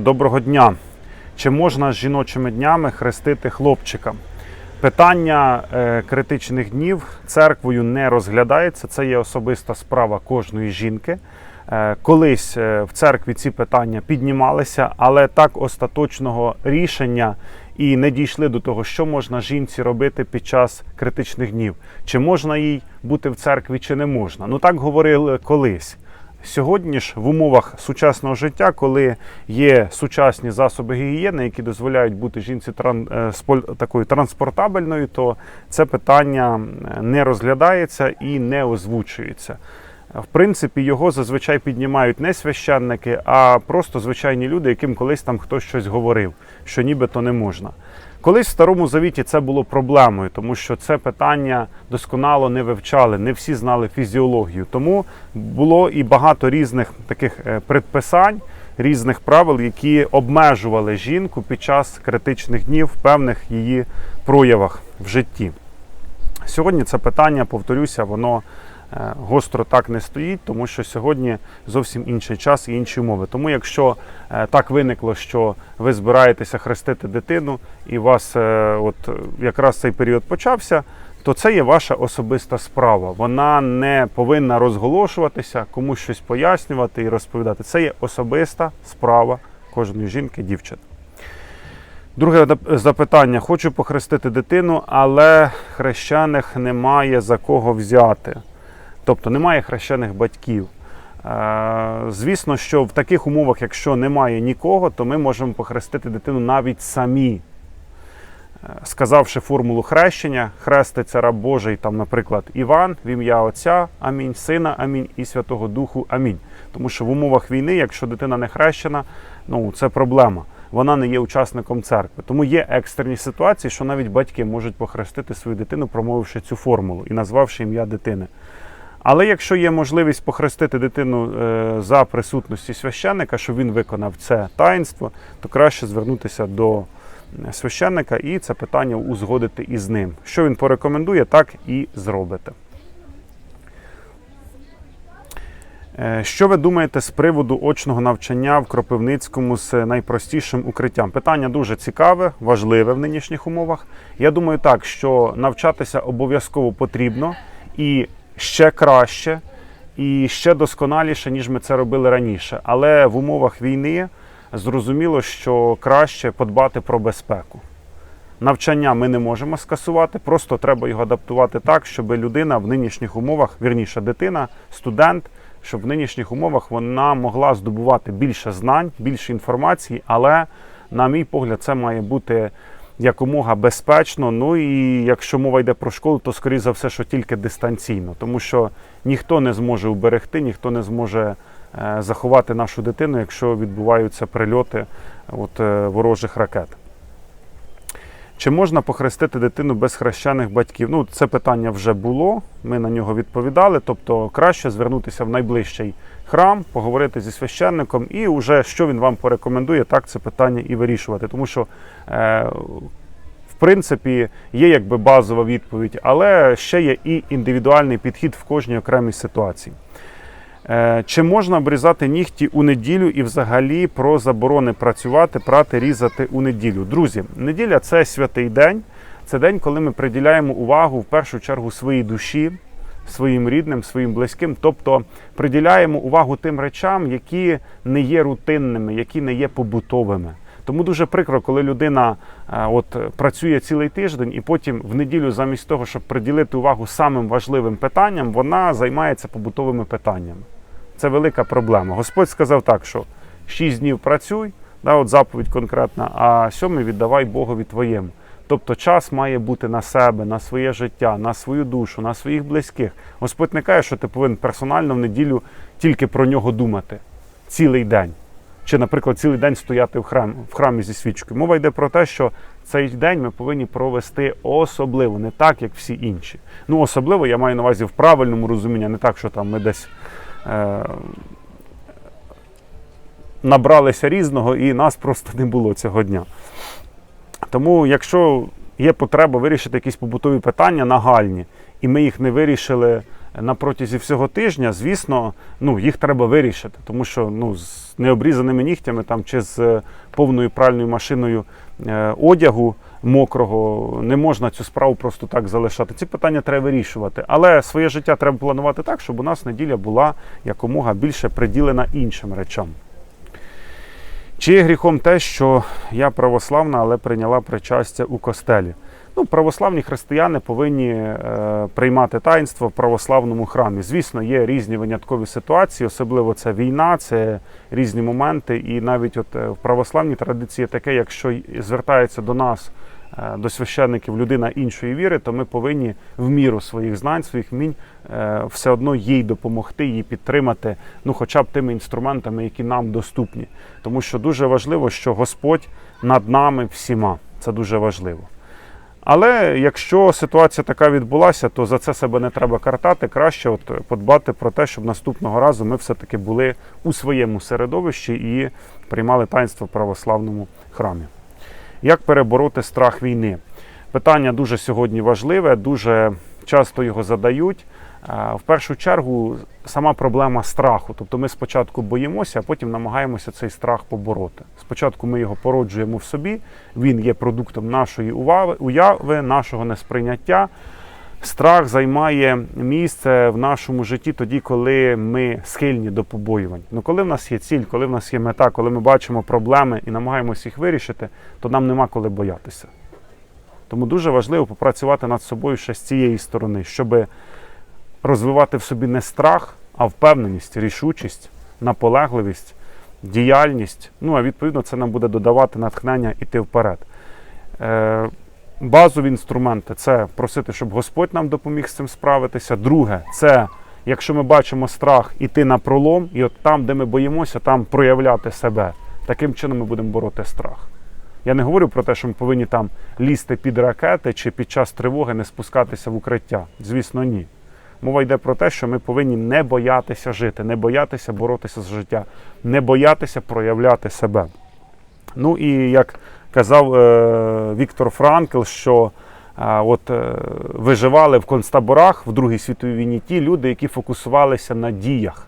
Доброго дня! Чи можна з жіночими днями хрестити хлопчика? Питання е, критичних днів церквою не розглядається. Це є особиста справа кожної жінки. Е, колись е, в церкві ці питання піднімалися, але так остаточного рішення і не дійшли до того, що можна жінці робити під час критичних днів. Чи можна їй бути в церкві, чи не можна. Ну так говорили колись. Сьогодні ж в умовах сучасного життя, коли є сучасні засоби гігієни, які дозволяють бути жінці е, такою транспортабельною, то це питання е, не розглядається і не озвучується. В принципі, його зазвичай піднімають не священники, а просто звичайні люди, яким колись там хтось щось говорив, що нібито не можна. Колись в старому завіті це було проблемою, тому що це питання досконало не вивчали, не всі знали фізіологію. Тому було і багато різних таких е, предписань, різних правил, які обмежували жінку під час критичних днів в певних її проявах в житті. Сьогодні це питання, повторюся, воно гостро так не стоїть, тому що сьогодні зовсім інший час і інші умови. Тому, якщо е, так виникло, що ви збираєтеся хрестити дитину, і у вас е, от якраз цей період почався, то це є ваша особиста справа. Вона не повинна розголошуватися, комусь щось пояснювати і розповідати. Це є особиста справа кожної жінки, дівчини. Друге запитання: хочу похрестити дитину, але хрещених немає за кого взяти. Тобто немає хрещених батьків. Е, Звісно, що в таких умовах, якщо немає нікого, то ми можемо похрестити дитину навіть самі. Е, Сказавши формулу хрещення, хреститься раб Божий, там, наприклад, Іван, в ім'я Отця, Амінь, Сина, Амінь і Святого Духу, Амінь. Тому що в умовах війни, якщо дитина не хрещена, ну це проблема. Вона не є учасником церкви. Тому є екстрені ситуації, що навіть батьки можуть похрестити свою дитину, промовивши цю формулу і назвавши ім'я дитини. Але якщо є можливість похрестити дитину е, за присутності священника, щоб він виконав це таїнство, то краще звернутися до е, священника і це питання узгодити із ним. Що він порекомендує, так і зробите. Е, Що ви думаєте з приводу очного навчання в Кропивницькому з найпростішим укриттям? Питання дуже цікаве, важливе в нинішніх умовах. Я думаю, так, що навчатися обов'язково потрібно і ще краще, і ще досконаліше, ніж ми це робили раніше. Але в умовах війни зрозуміло, що краще подбати про безпеку. Навчання ми не можемо скасувати, просто треба його адаптувати так, щоб людина в нинішніх умовах, вірніше, дитина, студент, щоб в нинішніх умовах вона могла здобувати більше знань, більше інформації, але, на мій погляд, це має бути якомога безпечно. Ну і якщо мова йде про школу, то скоріше за все, що тільки дистанційно, тому що ніхто не зможе уберегти, ніхто не зможе е, заховати нашу дитину, якщо відбуваються прильоти от, е, ворожих ракет. Чи можна похрестити дитину без хрещених батьків? Ну, це питання вже було. Ми на нього відповідали. Тобто, краще звернутися в найближчий храм, поговорити зі священником, і вже що він вам порекомендує, так це питання і вирішувати. Тому що, е, в принципі, є якби базова відповідь, але ще є і індивідуальний підхід в кожній окремій ситуації. Е, Чи можна обрізати нігті у неділю і взагалі про заборони працювати, прати, різати у неділю? Друзі, неділя це святий день. Це день, коли ми приділяємо увагу в першу чергу своїй душі, своїм рідним, своїм близьким, тобто приділяємо увагу тим речам, які не є рутинними, які не є побутовими. Тому дуже прикро, коли людина е, от працює цілий тиждень, і потім в неділю, замість того, щоб приділити увагу самим важливим питанням, вона займається побутовими питаннями. Це велика проблема. Господь сказав так, що шість днів працюй, да, от заповідь конкретна, а сьомий віддавай Богові твоєму. Тобто час має бути на себе, на своє життя, на свою душу, на своїх близьких. Господь не каже, що ти повинен персонально в неділю тільки про нього думати цілий день. Чи, наприклад, цілий день стояти в храмі, в храмі зі свічкою. Мова йде про те, що цей день ми повинні провести особливо, не так, як всі інші. Ну, особливо я маю на увазі в правильному розумінні, не так, що там ми десь е, набралися різного і нас просто не було цього дня. Тому, якщо є потреба вирішити якісь побутові питання нагальні, і ми їх не вирішили на протязі всього тижня, звісно, ну, їх треба вирішити, тому що ну, з необрізаними нігтями там, чи з е, повною пральною машиною е, одягу мокрого не можна цю справу просто так залишати. Ці питання треба вирішувати. Але своє життя треба планувати так, щоб у нас неділя була якомога більше приділена іншим речам. Чи є гріхом те, що я православна, але прийняла причастя у костелі? Ну, православні християни повинні е, приймати таїнство в православному храмі. Звісно, є різні виняткові ситуації, особливо це війна, це різні моменти. І навіть от е, в православній традиції таке, якщо звертається до нас, е, до священників людина іншої віри, то ми повинні в міру своїх знань, своїх вмінь е, все одно їй допомогти, їй підтримати, ну хоча б тими інструментами, які нам доступні. Тому що дуже важливо, що Господь над нами всіма. Це дуже важливо. Але якщо ситуація така відбулася, то за це себе не треба картати. Краще от подбати про те, щоб наступного разу ми все-таки були у своєму середовищі і приймали таїнство в православному храмі. Як перебороти страх війни? Питання дуже сьогодні важливе, дуже часто його задають. В першу чергу сама проблема страху. Тобто ми спочатку боїмося, а потім намагаємося цей страх побороти. Спочатку ми його породжуємо в собі, він є продуктом нашої уяви, нашого несприйняття. Страх займає місце в нашому житті тоді, коли ми схильні до побоювань. Ну, коли в нас є ціль, коли в нас є мета, коли ми бачимо проблеми і намагаємося їх вирішити, то нам нема коли боятися. Тому дуже важливо попрацювати над собою ще з цієї сторони, щоб розвивати в собі не страх, а впевненість, рішучість, наполегливість, діяльність. Ну а відповідно це нам буде додавати натхнення іти вперед. Е, базові інструменти це просити, щоб Господь нам допоміг з цим справитися. Друге, це якщо ми бачимо страх, іти на пролом, і от там, де ми боїмося, там проявляти себе. Таким чином ми будемо бороти страх. Я не говорю про те, що ми повинні там лізти під ракети чи під час тривоги не спускатися в укриття. Звісно, ні. Мова йде про те, що ми повинні не боятися жити, не боятися боротися за життя, не боятися проявляти себе. Ну і як казав е, Віктор Франкл, що е, от е, виживали в концтаборах в Другій світовій війні ті люди, які фокусувалися на діях.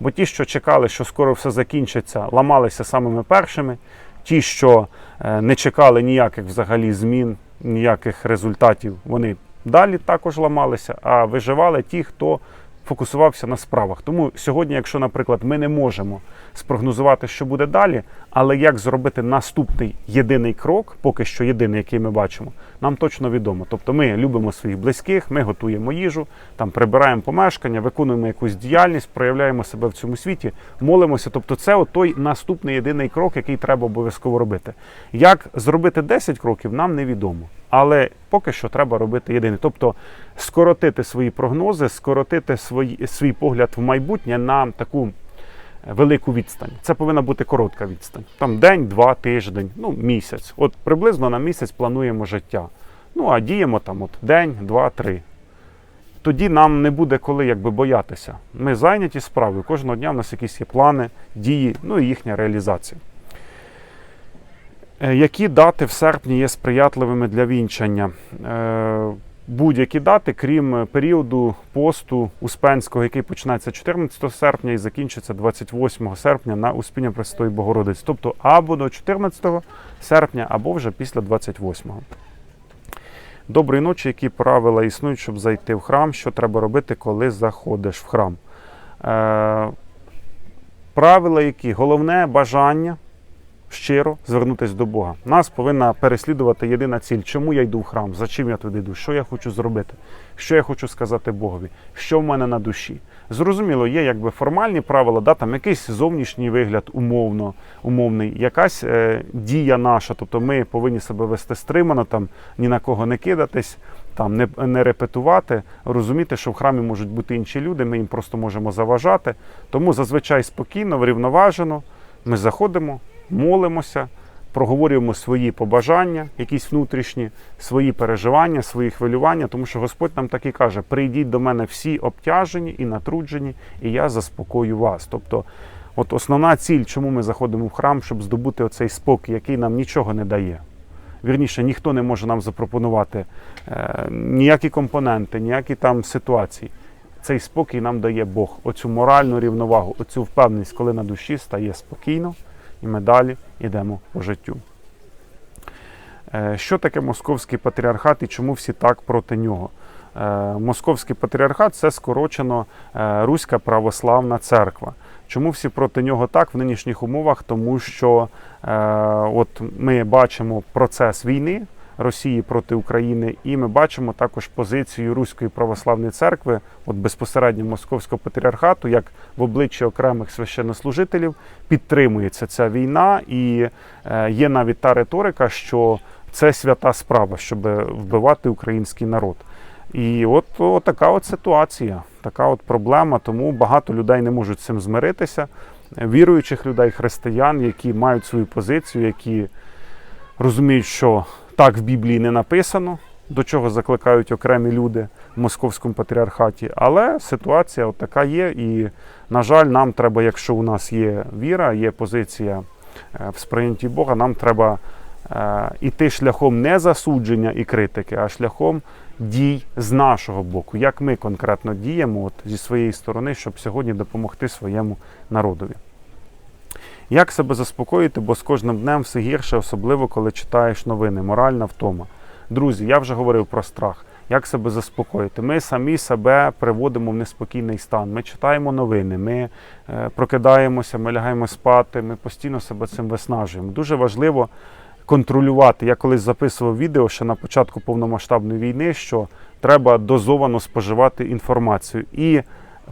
Бо ті, що чекали, що скоро все закінчиться, ламалися самими першими. Ті, що е, не чекали ніяких взагалі змін, ніяких результатів, вони далі також ламалися, а виживали ті, хто фокусувався на справах. Тому сьогодні, якщо, наприклад, ми не можемо спрогнозувати, що буде далі, але як зробити наступний єдиний крок, поки що єдиний, який ми бачимо, нам точно відомо. Тобто ми любимо своїх близьких, ми готуємо їжу, там прибираємо помешкання, виконуємо якусь діяльність, проявляємо себе в цьому світі, молимося. Тобто, це той наступний єдиний крок, який треба обов'язково робити. Як зробити 10 кроків, нам невідомо. Але поки що треба робити єдине. Тобто скоротити свої прогнози, скоротити свої, свій погляд в майбутнє на таку велику відстань. Це повинна бути коротка відстань. Там день, два, тиждень, ну місяць. От приблизно на місяць плануємо життя. Ну а діємо там от день, два, три. Тоді нам не буде коли якби боятися. Ми зайняті справою. Кожного дня в нас якісь є плани, дії, ну і їхня реалізація. Е, Які дати в серпні є сприятливими для вінчання? Е, Будь-які дати, крім періоду посту Успенського, який починається 14 серпня і закінчиться 28 серпня на Успіння Пресвятої Богородиці. Тобто або до 14 серпня, або вже після 28. Доброї ночі, які правила існують, щоб зайти в храм, що треба робити, коли заходиш в храм. Е, правила, які головне бажання щиро звернутися до Бога. Нас повинна переслідувати єдина ціль, чому я йду в храм, за чим я туди йду, що я хочу зробити, що я хочу сказати Богові, що в мене на душі. Зрозуміло, є якби формальні правила, да, там якийсь зовнішній вигляд умовно, умовний, якась е, дія наша, тобто ми повинні себе вести стримано, там ні на кого не кидатись, там не, не репетувати, розуміти, що в храмі можуть бути інші люди, ми їм просто можемо заважати. Тому зазвичай спокійно, врівноважено ми заходимо, молимося, проговорюємо свої побажання, якісь внутрішні, свої переживання, свої хвилювання, тому що Господь нам так і каже: прийдіть до мене всі обтяжені і натруджені, і я заспокою вас. Тобто, от основна ціль, чому ми заходимо в храм, щоб здобути оцей спокій, який нам нічого не дає. Вірніше, ніхто не може нам запропонувати е, ніякі компоненти, ніякі там ситуації. цей спокій нам дає Бог, оцю моральну рівновагу, оцю впевненість, коли на душі стає спокійно, і ми далі йдемо по життю. Е, Що таке московський патріархат і чому всі так проти нього? Е, Московський патріархат це скорочено е, Руська православна церква. Чому всі проти нього так в нинішніх умовах? Тому що е, от ми бачимо процес війни Росії проти України, і ми бачимо також позицію Руської православної церкви, от безпосередньо московського патріархату, як в обличчі окремих священнослужителів підтримується ця війна, і е, є навіть та риторика, що це свята справа, щоб вбивати український народ. І от, от така от ситуація, така от проблема. Тому багато людей не можуть з цим змиритися. Віруючих людей, християн, які мають свою позицію, які розуміють, що так в Біблії не написано, до чого закликають окремі люди в московському патріархаті. Але ситуація от така є. І, на жаль, нам треба, якщо у нас є віра, є позиція е, в сприйнятті Бога, нам треба е, іти шляхом не засудження і критики, а шляхом дій з нашого боку, як ми конкретно діємо от, зі своєї сторони, щоб сьогодні допомогти своєму народові. Як себе заспокоїти, бо з кожним днем все гірше, особливо коли читаєш новини, моральна втома. Друзі, я вже говорив про страх. Як себе заспокоїти? Ми самі себе приводимо в неспокійний стан. Ми читаємо новини, ми е, прокидаємося, ми лягаємо спати, ми постійно себе цим виснажуємо. Дуже важливо контролювати. Я колись записував відео ще на початку повномасштабної війни, що треба дозовано споживати інформацію і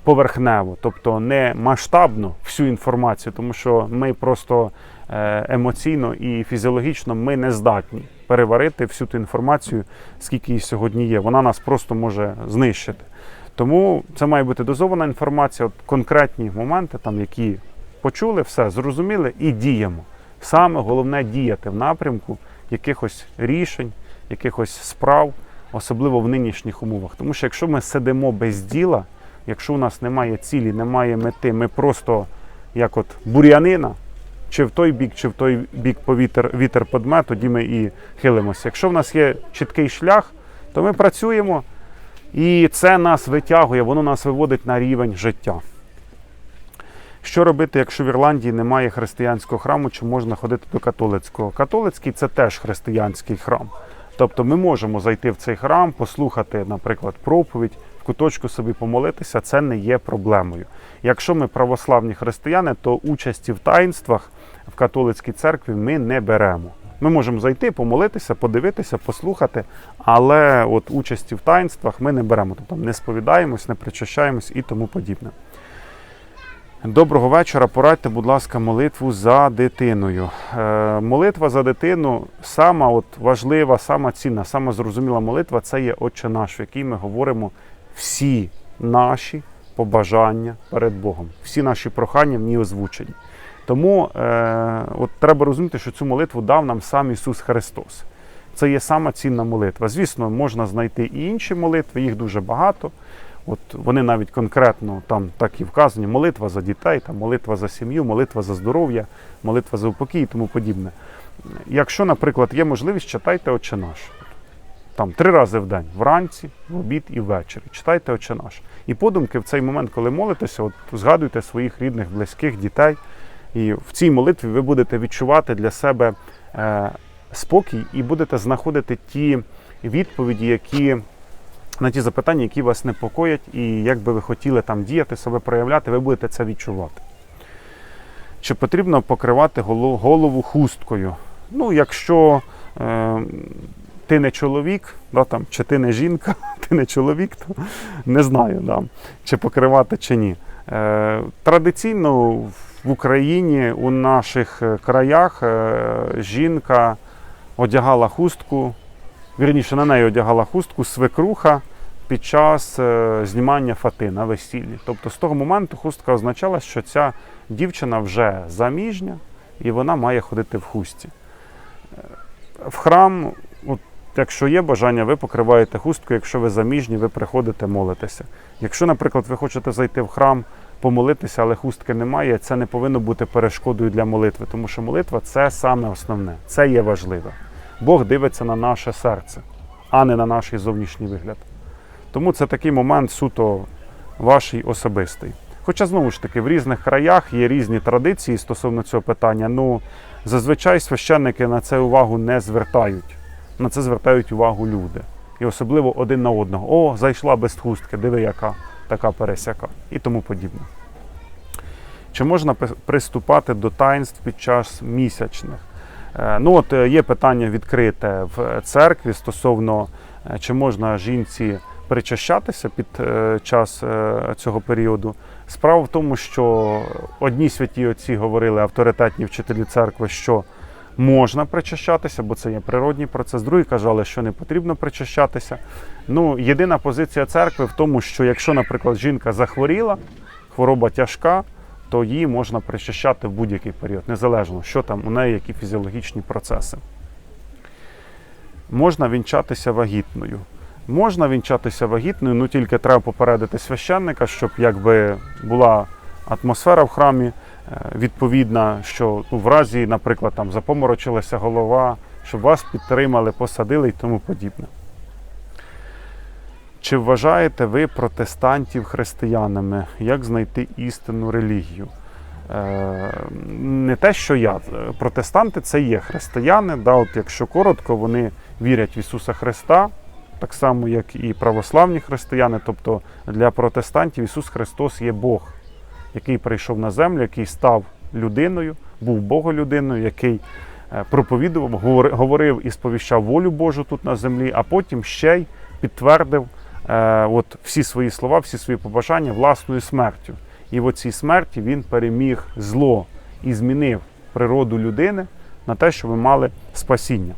поверхнево, тобто не масштабно всю інформацію, тому що ми просто е, емоційно і фізіологічно ми не здатні переварити всю ту інформацію, скільки її сьогодні є. Вона нас просто може знищити. Тому це має бути дозована інформація, от конкретні моменти, там, які почули, все зрозуміли і діємо. Саме головне діяти в напрямку якихось рішень, якихось справ, особливо в нинішніх умовах. Тому що якщо ми сидимо без діла, якщо у нас немає цілі, немає мети, ми просто як от бур'янина, чи в той бік, чи в той бік повітер вітер подме, тоді ми і хилимося. Якщо в нас є чіткий шлях, то ми працюємо, і це нас витягує, воно нас виводить на рівень життя. Що робити, якщо в Ірландії немає християнського храму, чи можна ходити до католицького? Католицький це теж християнський храм. Тобто ми можемо зайти в цей храм, послухати, наприклад, проповідь, куточку собі помолитися, це не є проблемою. Якщо ми православні християни, то участі в таїнствах в католицькій церкві ми не беремо. Ми можемо зайти, помолитися, подивитися, послухати, але от участі в таїнствах ми не беремо, тобто не сповідаємось, не причащаємось і тому подібне. Доброго вечора. Порадьте, будь ласка, молитву за дитиною. Е, молитва за дитину сама от важлива, сама цінна, сама зрозуміла молитва це є Отче наш, в якій ми говоримо всі наші побажання перед Богом, всі наші прохання в ній озвучені. Тому е, от треба розуміти, що цю молитву дав нам сам Ісус Христос. Це є сама цінна молитва. Звісно, можна знайти і інші молитви, їх дуже багато. От вони навіть конкретно там так і вказані: молитва за дітей, там, молитва за сім'ю, молитва за здоров'я, молитва за упокій і тому подібне. Якщо, наприклад, є можливість, читайте Отче наш. Там три рази в день, вранці, в обід і ввечері. Читайте Отче наш. І подумки в цей момент, коли молитеся, от згадуйте своїх рідних, близьких, дітей. І в цій молитві ви будете відчувати для себе е, спокій і будете знаходити ті відповіді, які на ті запитання, які вас непокоять, і як би ви хотіли там діяти, себе проявляти, ви будете це відчувати. Чи потрібно покривати голову хусткою? Ну, якщо е, ти не чоловік, да, там, чи ти не жінка, ти не чоловік, то не знаю, да, чи покривати, чи ні. Е, традиційно в Україні у наших е, краях е, жінка одягала хустку, вірніше на неї одягала хустку свекруха під час е, знімання фати на весіллі. Тобто з того моменту хустка означала, що ця дівчина вже заміжня і вона має ходити в хустці. Е, В храм, от, якщо є бажання, ви покриваєте хустку, якщо ви заміжні, ви приходите молитеся. Якщо, наприклад, ви хочете зайти в храм, помолитися, але хустки немає, це не повинно бути перешкодою для молитви, тому що молитва це саме основне, це є важливе. Бог дивиться на наше серце, а не на наш зовнішній вигляд. Тому це такий момент суто вашій особистий. Хоча знову ж таки в різних краях є різні традиції стосовно цього питання. Ну зазвичай священники на це увагу не звертають. На це звертають увагу люди. І особливо один на одного. О, зайшла без хустки, диви, яка така пересяка і тому подібне. Чи можна приступати до таїнств під час місячних? Е, Ну, от е, є питання відкрите в церкві стосовно е, чи можна жінці причащатися під е, час е, цього періоду. Справа в тому, що одні святі отці говорили, авторитетні вчителі церкви, що можна причащатися, бо це є природній процес. Другі казали, що не потрібно причащатися. Ну, єдина позиція церкви в тому, що якщо, наприклад, жінка захворіла, хвороба тяжка, то її можна причащати в будь-який період, незалежно, що там у неї, які фізіологічні процеси. Можна вінчатися вагітною. Можна вінчатися вагітною, ну тільки треба попередити священника, щоб якби була атмосфера в храмі відповідна, що ну, в разі, наприклад, там запоморочилася голова, щоб вас підтримали, посадили і тому подібне. Чи вважаєте ви протестантів християнами? Як знайти істинну релігію? Е, не те, що я. Протестанти це є християни. Да, от якщо коротко, вони вірять в Ісуса Христа, так само, як і православні християни. Тобто для протестантів Ісус Христос є Бог, який прийшов на землю, який став людиною, був Боголюдиною, який е, проповідував, говорив і сповіщав волю Божу тут на землі, а потім ще й підтвердив е, от всі свої слова, всі свої побажання власною смертю. І в цій смерті він переміг зло і змінив природу людини на те, що ви мали спасіння.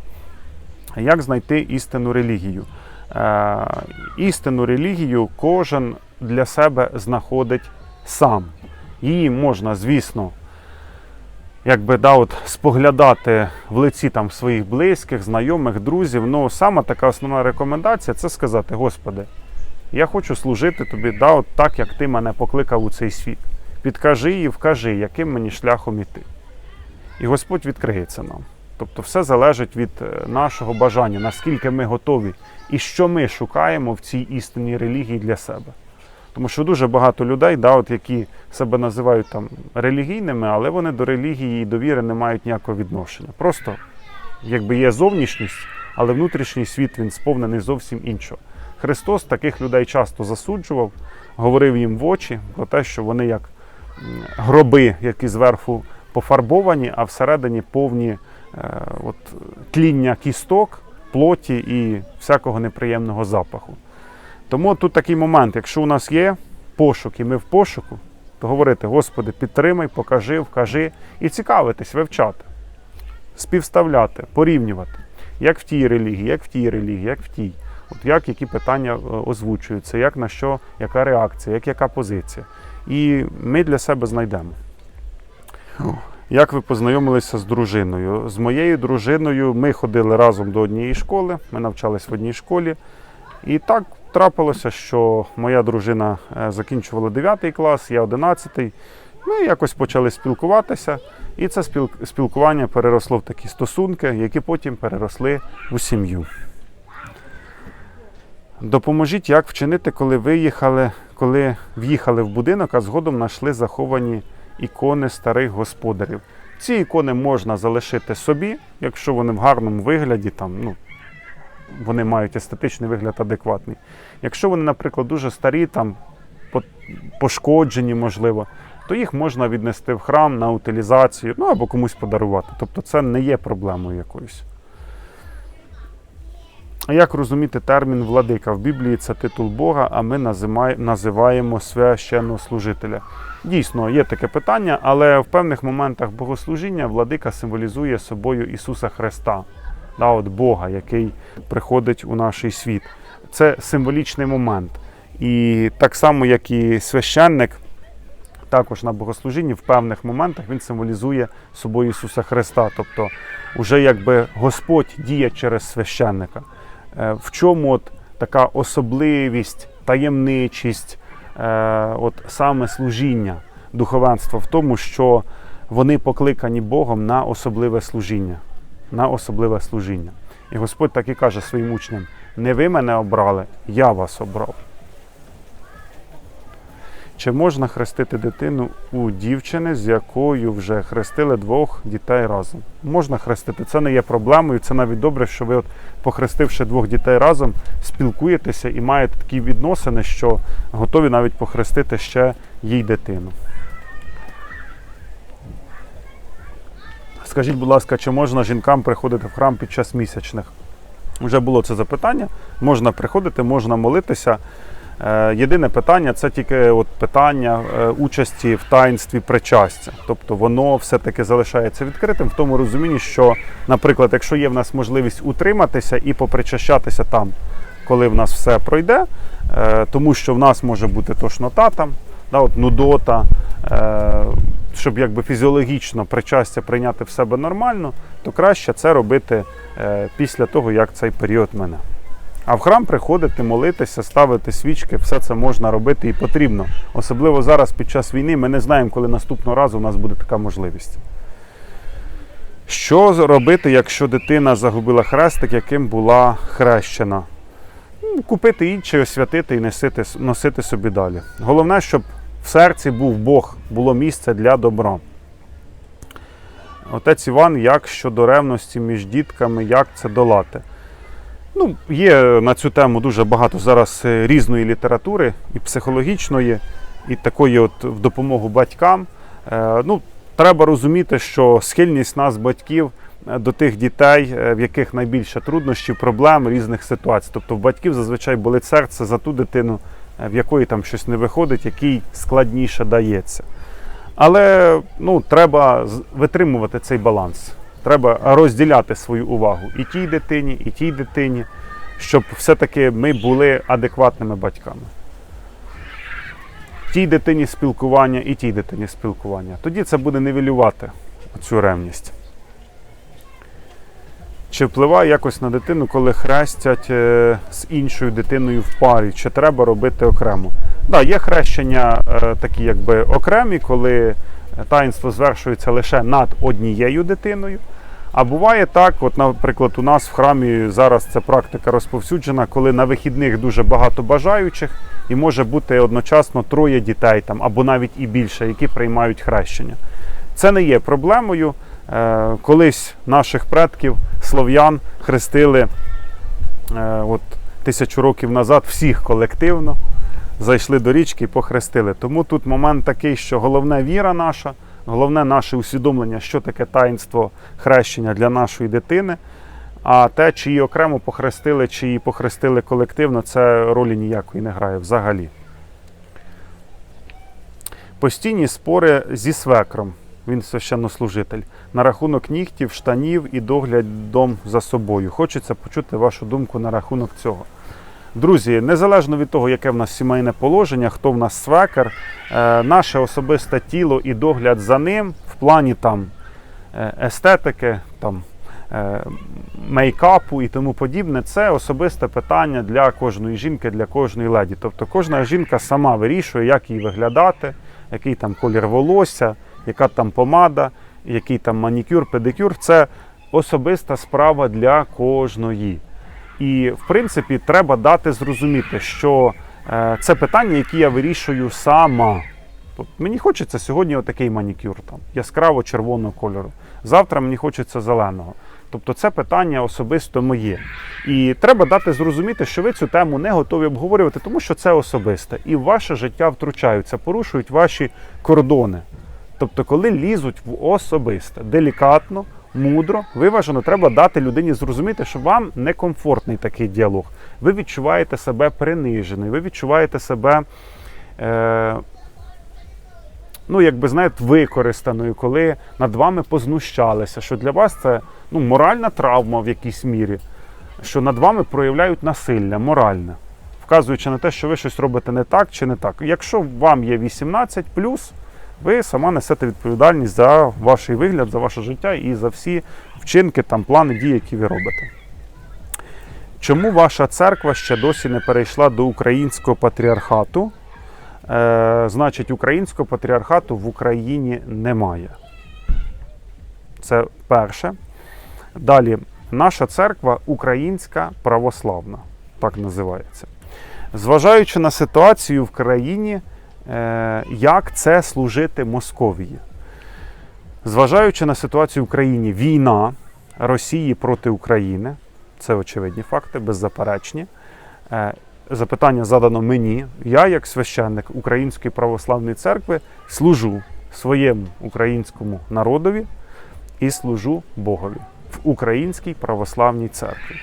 Як знайти істинну релігію? Е, істинну релігію кожен для себе знаходить сам. Її можна, звісно, якби да, от, споглядати в лиці там своїх близьких, знайомих, друзів. Ну, сама така основна рекомендація це сказати: Господи, я хочу служити тобі, да, от так, як ти мене покликав у цей світ. Підкажи і вкажи, яким мені шляхом іти. І Господь відкриється нам. Тобто все залежить від е, нашого бажання, наскільки ми готові і що ми шукаємо в цій істинній релігії для себе. Тому що дуже багато людей, да, от, які себе називають там релігійними, але вони до релігії і довіри не мають ніякого відношення. Просто якби є зовнішність, але внутрішній світ він сповнений зовсім іншого. Христос таких людей часто засуджував, говорив їм в очі про те, що вони як гроби, які зверху пофарбовані, а всередині повні е, от, тління кісток, плоті і всякого неприємного запаху. Тому тут такий момент, якщо у нас є пошук і ми в пошуку, то говорити, Господи, підтримай, покажи, вкажи і цікавитись, вивчати, співставляти, порівнювати, як в тій релігії, як в тій релігії, як в тій. От як які питання е, озвучуються, як на що, яка реакція, як яка позиція. І ми для себе знайдемо. Як ви познайомилися з дружиною? З моєю дружиною ми ходили разом до однієї школи, ми навчались в одній школі. І так трапилося, що моя дружина е, закінчувала 9 клас, я 11. Ми якось почали спілкуватися, і це спіл- спілкування переросло в такі стосунки, які потім переросли у сім'ю. Допоможіть, як вчинити, коли виїхали, коли в'їхали в будинок, а згодом знайшли заховані ікони старих господарів. Ці ікони можна залишити собі, якщо вони в гарному вигляді, там, ну, вони мають естетичний вигляд адекватний. Якщо вони, наприклад, дуже старі, там, пошкоджені, можливо, то їх можна віднести в храм на утилізацію, ну або комусь подарувати. Тобто це не є проблемою якоюсь. А як розуміти термін владика? В Біблії це титул Бога, а ми називаємо священнослужителя. Дійсно, є таке питання, але в певних моментах богослужіння владика символізує собою Ісуса Христа, да, от Бога, який приходить у наш світ. Це символічний момент. І так само, як і священник, також на богослужінні в певних моментах він символізує собою Ісуса Христа. Тобто, вже якби Господь діє через священника. Е, В чому от така особливість, таємничість, е, от саме служіння духовенства в тому, що вони покликані Богом на особливе служіння. На особливе служіння. І Господь так і каже своїм учням: не ви мене обрали, я вас обрав. Чи можна хрестити дитину у дівчини, з якою вже хрестили двох дітей разом? Можна хрестити, це не є проблемою. Це навіть добре, що ви, от, похрестивши двох дітей разом, спілкуєтеся і маєте такі відносини, що готові навіть похрестити ще їй дитину. Скажіть, будь ласка, чи можна жінкам приходити в храм під час місячних? Вже було це запитання. Можна приходити, можна молитися. Е, Єдине питання це тільки от питання е, участі в таїнстві причастя. Тобто воно все-таки залишається відкритим в тому розумінні, що, наприклад, якщо є в нас можливість утриматися і попричащатися там, коли в нас все пройде, е, тому що в нас може бути тошнота там, да, от нудота, щоб якби фізіологічно причастя прийняти в себе нормально, то краще це робити е, після того, як цей період мине. А в храм приходити, молитися, ставити свічки, все це можна робити і потрібно. Особливо зараз під час війни ми не знаємо, коли наступного разу у нас буде така можливість. Що робити, якщо дитина загубила хрестик, яким була хрещена? Ну, Купити інший, освятити і носити, носити собі далі. Головне, щоб в серці був Бог, було місце для добра. Отець Іван, як щодо ревності між дітками, як це долати? Ну, є на цю тему дуже багато зараз е, різної літератури, і психологічної, і такої от в допомогу батькам. Е, Ну, треба розуміти, що схильність нас, батьків, е, до тих дітей, в яких найбільше труднощів, проблем, різних ситуацій. Тобто в батьків зазвичай болить серце за ту дитину, в якої там щось не виходить, який складніше дається. Але ну, треба витримувати цей баланс. Треба розділяти свою увагу і тій дитині, і тій дитині, щоб все-таки ми були адекватними батьками. Тій дитині спілкування і тій дитині спілкування. Тоді це буде нівелювати цю ревність. Чи впливає якось на дитину, коли хрестять е, з іншою дитиною в парі? Чи треба робити окремо? Так, да, є хрещення е, такі, якби окремі, коли таїнство звершується лише над однією дитиною. А буває так, от, наприклад, у нас в храмі зараз ця практика розповсюджена, коли на вихідних дуже багато бажаючих, і може бути одночасно троє дітей там, або навіть і більше, які приймають хрещення. Це не є проблемою. Е, Колись наших предків, слов'ян, хрестили е, от, тисячу років назад всіх колективно, зайшли до річки і похрестили. Тому тут момент такий, що головне віра наша, головне наше усвідомлення, що таке таїнство хрещення для нашої дитини. А те, чи її окремо похрестили, чи її похрестили колективно, це ролі ніякої не грає взагалі. Постійні спори зі свекром, він священнослужитель, на рахунок нігтів, штанів і доглядом за собою. Хочеться почути вашу думку на рахунок цього. Друзі, незалежно від того, яке в нас сімейне положення, хто в нас свекер, е, наше особисте тіло і догляд за ним в плані там е, естетики, там е, мейкапу і тому подібне, це особисте питання для кожної жінки, для кожної леді. Тобто кожна жінка сама вирішує, як їй виглядати, який там колір волосся, яка там помада, який там манікюр, педикюр. Це особиста справа для кожної. І, в принципі, треба дати зрозуміти, що е, це питання, які я вирішую сама. Тобто, мені хочеться сьогодні отакий манікюр, там, яскраво червоного кольору. Завтра мені хочеться зеленого. Тобто це питання особисто моє. І треба дати зрозуміти, що ви цю тему не готові обговорювати, тому що це особисте. І ваше життя втручаються, порушують ваші кордони. Тобто, коли лізуть в особисте, делікатно, мудро, виважено, треба дати людині зрозуміти, що вам некомфортний такий діалог. Ви відчуваєте себе приниженою, ви відчуваєте себе. Е- ну, якби знаєте, використаною, коли над вами познущалися, що для вас це ну, моральна травма в якійсь мірі, що над вами проявляють насилля моральне, вказуючи на те, що ви щось робите не так чи не так. Якщо вам є 18, ви сама несете відповідальність за ваш вигляд, за ваше життя і за всі вчинки, там, плани дій, які ви робите. Чому ваша церква ще досі не перейшла до українського патріархату? Е, значить, українського патріархату в Україні немає. Це перше. Далі, наша церква українська православна, так називається. Зважаючи на ситуацію в країні, як це служити Московії. Зважаючи на ситуацію в Україні, війна Росії проти України, це очевидні факти, беззаперечні. Е, Запитання задано мені. Я, як священник Української православної церкви, служу своєму українському народові і служу Богові в Українській православній церкві.